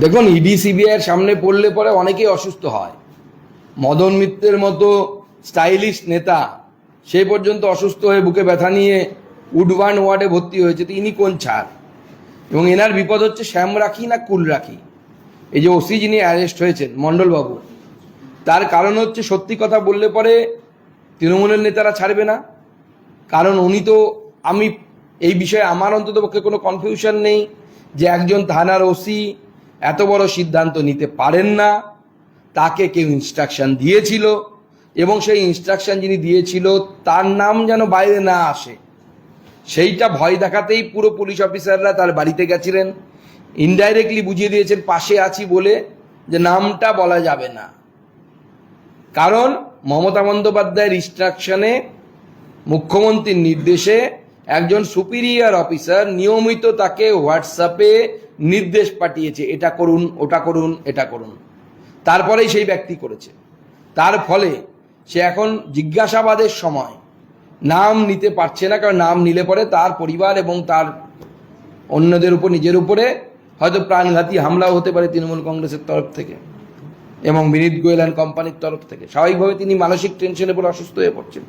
দেখুন ইডি সিবিআইয়ের সামনে পড়লে পরে অনেকেই অসুস্থ হয়। মদন মিত্রের মতো স্টাইলিশ নেতা সেই পর্যন্ত অসুস্থ হয়ে বুকে ব্যথা নিয়ে উডবার্ন ওয়ার্ডে ভর্তি হয়েছে, তো ইনি কোন ছাড়? এবং এনার বিপদ হচ্ছে শ্যাম রাখি না কুল রাখি? এই যে ওসি যিনি অ্যারেস্ট হয়েছেন, মণ্ডলবাবু, তার কারণ হচ্ছে সত্যি কথা বললে পরে তৃণমূলের নেতারা ছাড়বে না। কারণ উনি তো, আমি এই বিষয়ে আমার অন্তত পক্ষে কোনো কনফিউশন নেই যে একজন থানার ওসি এত বড় সিদ্ধান্ত নিতে পারেন না। তাকে কেউ ইনস্ট্রাকশন দিয়েছিল এবং সেই ইনস্ট্রাকশন যিনি দিয়েছিল, তার নাম যেন বাইরে না আসে। সেইটা ভয় দেখাতেই পুরো পুলিশ অফিসাররা তার বাড়িতে গেছিলেন। ইনডাইরেক্টলি বুঝিয়ে দিয়েছেন, পাশে আছি বলে যে নামটা বলা যাবে না। কারণ মমতা বন্দ্যোপাধ্যায়ের ইনস্ট্রাকশনে মুখ্যমন্ত্রীর নির্দেশে একজন সুপিরিয়র অফিসার নিয়মিত তাকে হোয়াটসঅ্যাপে নির্দেশ পাঠিয়েছে, এটা করুন, ওটা করুন, এটা করুন। তারপরেই সেই ব্যক্তি করেছে। তার ফলে সে এখন জিজ্ঞাসাবাদের সময় নাম নিতে পারছে না, কারণ নাম নিলে পরে তার পরিবার এবং তার অন্যদের উপর, নিজের উপরে হয়তো প্রাণঘাতী হামলাও হতে পারে তৃণমূল কংগ্রেসের তরফ থেকে এবং বিনীত গোয়েল অ্যান্ড কোম্পানির তরফ থেকে। স্বাভাবিকভাবে তিনি মানসিক টেনশনে পড়ে অসুস্থ হয়ে পড়ছেন।